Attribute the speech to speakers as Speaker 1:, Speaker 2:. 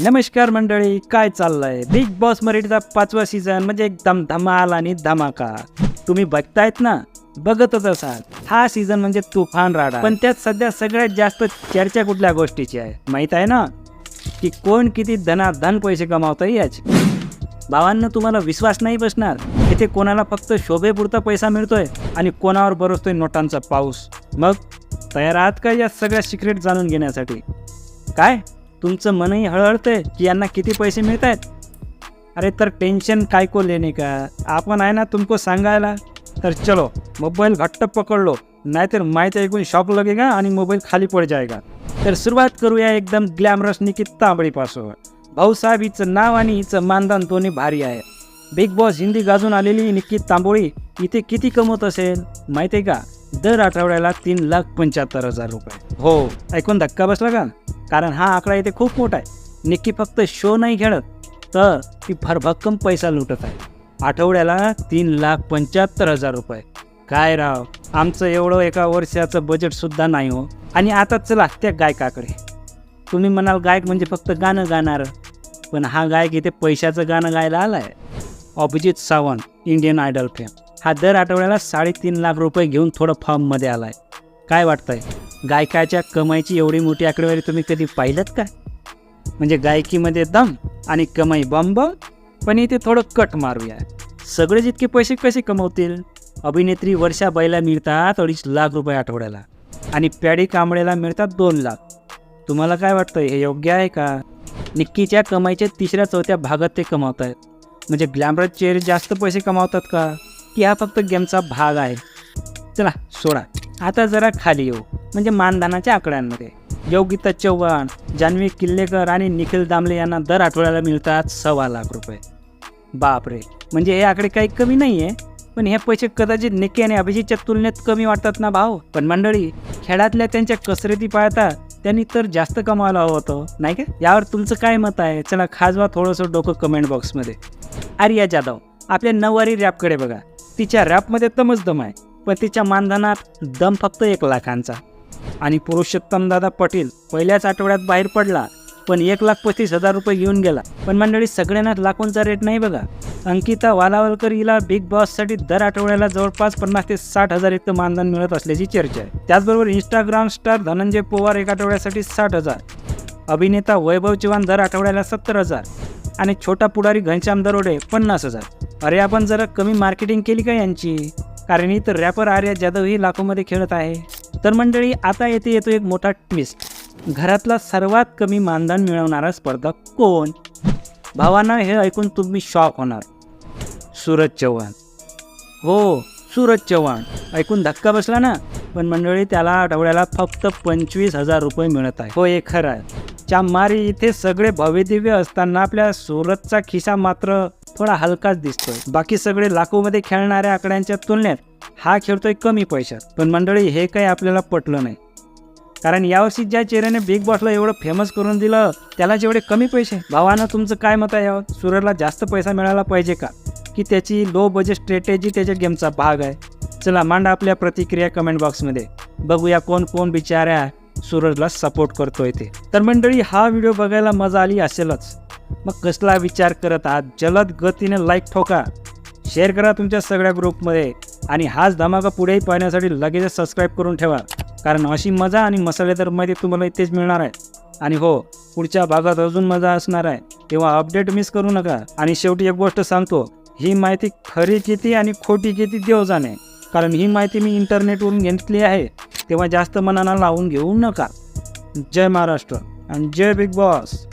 Speaker 1: नमस्कार मंडळी काय चाललंय? बिग बॉस मराठीचा पाचवा सीझन म्हणजे एकदम धमाल आणि धमाका. तुम्ही बघतायत ना? बघतच असाल. हा सीझन म्हणजे तुफान राडा. पण त्यात सध्या सगळ्यात जास्त चर्चा कुठल्या गोष्टीची आहे? माहीत आहे ना? की कोण किती धनाधन पैसे कमावतंय याच भावांना तुम्हाला विश्वास नाही बसणार. इथे कोणाला फक्त शोभेपुरता पैसा मिळतोय आणि कोणावर बरसतोय नोटांचा पाऊस. मग तयार आहात का या सगळ्या सिक्रेट जाणून घेण्यासाठी? काय? तुमचं मनही हळहळतंय की यांना किती पैसे मिळत आहेत अरे तर टेन्शन काय को लेने का? आपण आहे ना तुमको सांगायला? तर चलो मोबाईल घट्ट पकडलो नाहीतर माहिती ऐकून शॉक लगेगा आणि मोबाईल खाली पड जाएगा तर सुरुवात करूया एकदम ग्लॅमरस निकित तांबडीपासून. भाऊसाहेब हिचं नाव आणि हिचं मानधन दोन्ही भारी आहे. बिग बॉस हिंदी गाजून आलेली निकित तांबोळी इथे किती कमवत असेल? माहिती आहे का? दर आठवड्याला तीन लाख पंच्याहत्तर हजार रुपये. हो. ऐकून धक्का बसला का? कारण हा आकडा इथे खूप मोठा आहे. निक्की फक्त शो नाही खेळत तर ती भरभक्कम पैसा लुटत आहे. आठवड्याला तीन लाख पंच्याहत्तर हजार रुपये. काय राव आमचं एवढं एका वर्षाचं बजेटसुद्धा नाही हो. आणि आता चला त्या गायकाकडे. तुम्ही म्हणाल गायक म्हणजे फक्त गाणं गाणार पण हा गायक इथे पैशाचं गाणं गायला आला आहे Abhijit Sawant Indian Idol fame हा दर आठवड्याला साडेतीन लाख रुपये घेऊन थोडं फॉर्ममध्ये आहे काय वाटतंय? गायकाच्या कमाईची एवढी मोठी आकडेवारी तुम्ही कधी पाहिलं का? म्हणजे गायकीमध्ये दम आणि कमाई बॉम्ब पण इथे थोडं कट मारूया. सगळे जितके पैसे कसे कमवतील? अभिनेत्री वर्षा बाईला मिळतात अडीच लाख रुपये आठवड्याला आणि पॅडी कांबळेला मिळतात दोन लाख. तुम्हाला काय वाटतं हे योग्य आहे का? निक्कीच्या कमाईच्या तिसऱ्या चौथ्या भागात ते कमावत आहेत म्हणजे ग्लॅमरस चेहरे जास्त पैसे कमावतात का? की हा फक्त गेमचा भाग आहे. चला सोडा. आता जरा खाली येऊ. म्हणजे मानधनाच्या आकड्यांमध्ये. योगिता चव्हाण जान्हवी किल्लेकर आणि निखिल दामले यांना दर आठवड्याला मिळतात सव्वा लाख रुपये. बापरे! म्हणजे हे आकडे काही कमी नाही आहे पण हे पैसे कदाचित निके आणि अभिजितच्या तुलनेत कमी वाटतात ना भाव पण मंडळी खेळातल्या त्यांच्या कसरती पाळता त्यांनी तर जास्त कमावला हवं होतं नाही का? यावर तुमचं काय मत आहे? चला खाजवा थोडंसं डोकं कमेंट बॉक्समध्ये आर्या जाधव आपल्या नऊवारी रॅपकडे बघा. तिच्या रॅपमध्ये दमच दम आहे पण तिच्या मानधनात दम फक्त एक लाखांचा. आणि पुरुषोत्तम दादा पटेल पहिल्याच आठवड्यात बाहेर पडला पण एक लाख पस्तीस हजार रुपये घेऊन गेला. पण मंडळी सगळ्यांना लाखोंचा रेट नाही बघा. अंकिता वालावलकर हिला बिग बॉससाठी दर आठवड्याला जवळपास पन्नास ते साठ हजार इतकं मानधन मिळत असल्याची चर्चा आहे. त्याचबरोबर इंस्टाग्राम स्टार धनंजय पवार एक आठवड्यासाठी साठ हजार. अभिनेता वैभव चव्हाण दर आठवड्याला सत्तर हजार. आणि छोटा पुढारी घनश्याम दरोडे पन्नास हजार. अरे आपण जरा कमी मार्केटिंग केली का यांची? कारण इथं रॅपर आर्या जाधव ही लाखोमध्ये खेळत आहे. तर मंडळी आता येथे येतो एक मोठा ट्विस्ट घरातला सर्वात कमी मानधन मिळवणारा स्पर्धक कोण? भावांना हे ऐकून तुम्ही शॉक होणार. सूरज चव्हाण. हो सूरज चव्हाण. ऐकून धक्का बसला ना? पण मंडळी त्याला आठवड्याला फक्त पंचवीस हजार रुपये मिळत आहे. हो हे खरं आहे. चामारी इथे सगळे भव्यदिव्य असताना आपल्या सूरजचा खिसा मात्र थोडा हलकाच दिसतोय. बाकी सगळे लाखोमध्ये खेळणाऱ्या आकड्यांच्या तुलनेत हा खेळतोय कमी पैशात पण मंडळी हे काही आपल्याला पटलं नाही. कारण यावर्षी ज्या चेहऱ्याने बिग बॉसला एवढं फेमस करून दिलं त्याला जेवढे कमी पैसे. भावानं तुमचं काय मत आहे यावर? सूरजला जास्त पैसा मिळाला पाहिजे का? की त्याची लो बजेट स्ट्रॅटेजी त्याच्या गेमचा भाग आहे? चला मांडा आपल्या प्रतिक्रिया कमेंट बॉक्समध्ये बघूया कोण कोण बिचाऱ्या सूरजला सपोर्ट करतोय ते. तर मंडळी हा व्हिडिओ बघायला मजा आली असेलच. मग कसला विचार करत आहात? जलद गतीने लाईक ठोका. शेअर करा तुमच्या सगळ्या ग्रुपमध्ये. आणि हाच धमाका पुढेही पाहण्यासाठी लगेचच सबस्क्राईब करून ठेवा. कारण अशी मजा आणि मसालेदार माहिती तुम्हाला इथेच मिळणार आहे. आणि हो पुढच्या भागात अजून मजा असणार आहे. तेव्हा अपडेट मिस करू नका. आणि शेवटी एक गोष्ट सांगतो ही माहिती खरी किती आणि खोटी किती देव जाणे. कारण ही माहिती मी इंटरनेटवरून घेतली आहे. तेव्हा जास्त मनाला लावून घेऊ नका. जय महाराष्ट्र. आणि जय बिग बॉस.